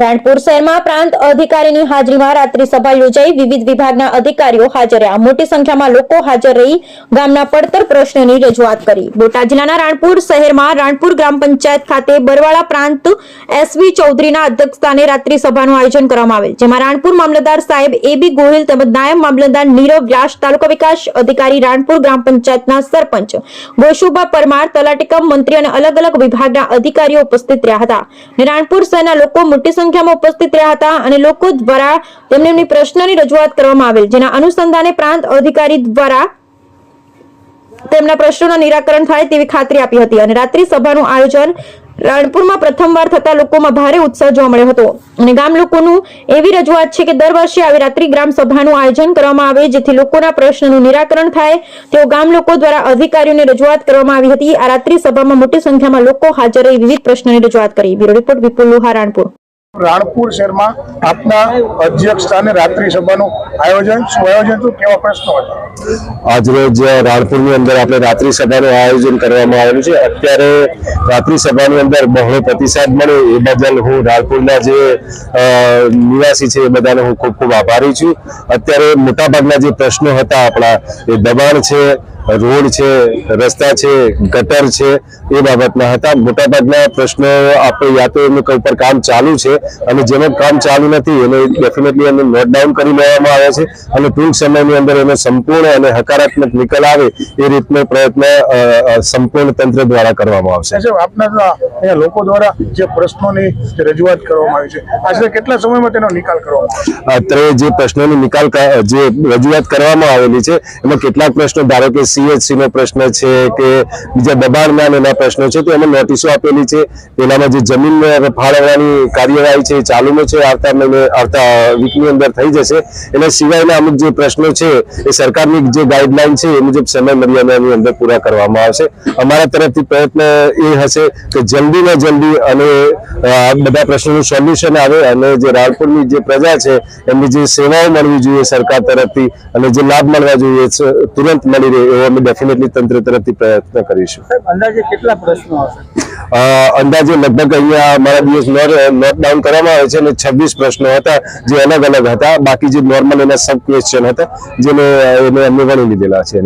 રાણપુર શહેરમાં પ્રાંત અધિકારીની હાજરીમાં રાત્રિ સભા યોજાઈ. વિવિધ વિભાગના અધિકારીઓ હાજર રહ્યા. મોટી સંખ્યામાં લોકો હાજર રહી ગામના પડતર પ્રશ્નોની રજૂઆત કરી. બોટાદ જિલ્લાના રાણપુર શહેરમાં રાણપુર ગ્રામ પંચાયત ખાતે બરવાળા પ્રાંત એસવી ચૌધરીના અધ્યક્ષસ્થાને રાત્રિ સભાનું આયોજન કરવામાં આવેલ. જેમાં રાણપુર મામલતદાર સાહેબ એ બી ગોહિલ તેમજ નાયબ મામલતદાર નીરવ વ્યાસ, તાલુકા વિકાસ અધિકારી રાણપુર ગ્રામ પંચાયતના સરપંચ ગોશુભા પરમાર, તલાટીકમ મંત્રી અને અલગ અલગ વિભાગના અધિકારીઓ ઉપસ્થિત રહ્યા હતા. રાણપુર શહેરના લોકો મોટી સંખ્યામાં ઉપસ્થિત રહ્યા હતા અને લોકો દ્વારા તેમને એમની પ્રશ્નની રજૂઆત કરવામાં આવેલ, જેના અનુસંધાને પ્રાંત અધિકારી દ્વારા તેમના પ્રશ્નોના નિરાકરણ થાય તેવી ખાતરી આપી હતી અને રાત્રિ સભાનું આયોજન રાણપુરમાં પ્રથમવાર થતા લોકોમાં ભારે ઉત્સાહ જોવા મળ્યો હતો. અને ગામ લોકોનું એવી રજૂઆત છે કે દર વર્ષે આવી રાત્રિ ગ્રામ સભાનું આયોજન કરવામાં આવે, જેથી લોકોના પ્રશ્નનું નિરાકરણ થાય. તેઓ ગામ લોકો દ્વારા અધિકારીઓને રજૂઆત કરવામાં આવી હતી. આ રાત્રિ સભામાં મોટી સંખ્યામાં લોકો હાજર રહી વિવિધ પ્રશ્નોની રજૂઆત કરી. Bureau report Vipul Luha Ranpur. Ranpur શહેરમાં આપના અધ્યક્ષ સ્થાને રાત્રિ સભાનું આયોજન શું આયોજન હતું? કેવા પ્રશ્નો હતા? આજરોજ રાણપુરની અંદર આપણે રાત્રિ સભાનું આયોજન કરવામાં આવેલું છે. અત્યારે રાત્રિ સભાની અંદર બહોળો પ્રતિસાદ મળે એ બદલ હું રાણપુરના જે નિવાસી છે એ બધાનો હું ખૂબ ખૂબ આભારી છું. અત્યારે મોટાભાગના જે પ્રશ્નો હતા આપણા, એ દબાણ છે. રોડ છે રસ્તા છે ગટર છે એ બાબતના હતા. મોટાભાગના પ્રશ્નો આપણે યા તો એમનું કંઈ ઉપર કામ ચાલુ છે અને જેમાં કામ ચાલુ નથી એને ડેફિનેટલી એને નોટ ડાઉન કરી લેવામાં આવે છે અને ટૂંક સમયની અંદર એનો સંપૂર્ણ અને હકારાત્મક નિકાલ આવે એ રીતનો પ્રયત્ન સંપૂર્ણ તંત્ર દ્વારા કરવામાં આવશે. આપના લોકો દ્વારા જે પ્રશ્નોની રજૂઆત કરવામાં આવી છે આજે કેટલા સમયમાં તેનો નિકાલ કરવામાં અત્યારે જે પ્રશ્નોની નિકાલ જે રજૂઆત કરવામાં આવેલી છે એમાં કેટલાક પ્રશ્નો ધારો કે સીએચસી નો પ્રશ્ન છે કે બીજા દબાણના એના પ્રશ્નો છે, તો એમાં નોટિસો આપેલી છે. એનામાં જે જમીન ફાળવવાની કાર્યવાહી છે ચાલુમાં છે. આવતા મહિને, આવતા વીકની અંદર થઈ જશે. એના સિવાયના અમુક જે પ્રશ્નો છે, એ સરકારની જે ગાઈડલાઈન છે, એ મુજબ સમય મર્યાદાની અંદર પૂરા કરવામાં આવશે. અમારા તરફથી પ્રયત્ન એ હશે કે જલ્દીમાં જલ્દી અને બધા પ્રશ્નોનું સોલ્યુશન આવે અને જે રાણપુરની જે પ્રજા છે, એમની જે સેવાઓ મળવી જોઈએ સરકાર તરફથી અને જે લાભ મળવા જોઈએ તુરંત મળી રહે એવો અમે ડેફિનેટલી તંત્ર તરફથી પ્રયત્ન કરીશું. અંદાજે કેટલા પ્રશ્નો અંદાજે લગભગ અહીંયા અમારા દિવસ નોટ ડાઉન કરવામાં આવે છે અને છવ્વીસ પ્રશ્નો હતા જે અલગ અલગ હતા. બાકી જે નોર્મલ એના સબ ક્વેશ્ચન હતા જેને એને અમને વણી લીધેલા છે.